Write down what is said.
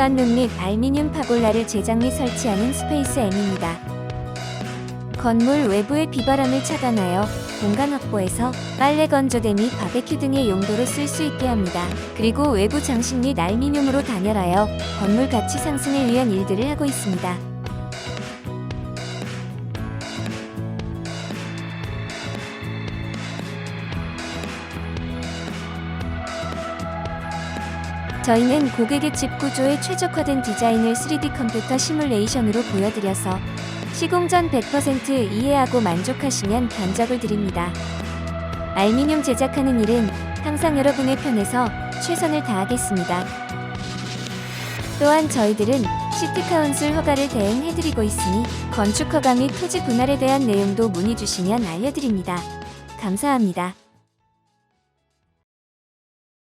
썬룸 및 알미늄 파골라를 제작 및 설치하는 스페이스 M입니다. 건물 외부의 비바람을 차단하여 공간 확보해서 빨래 건조대 및 바베큐 등의 용도로 쓸 수 있게 합니다. 그리고 외부 장식 및 알미늄으로 단열하여 건물 가치 상승을 위한 일들을 하고 있습니다. 저희는 고객의 집 구조에 최적화된 디자인을 3D 컴퓨터 시뮬레이션으로 보여드려서 시공 전 100% 이해하고 만족하시면 견적을 드립니다. 알미늄 제작하는 일은 항상 여러분의 편에서 최선을 다하겠습니다. 또한 저희들은 시티 카운슬 허가를 대행해드리고 있으니 건축 허가 및 토지 분할에 대한 내용도 문의 주시면 알려드립니다. 감사합니다.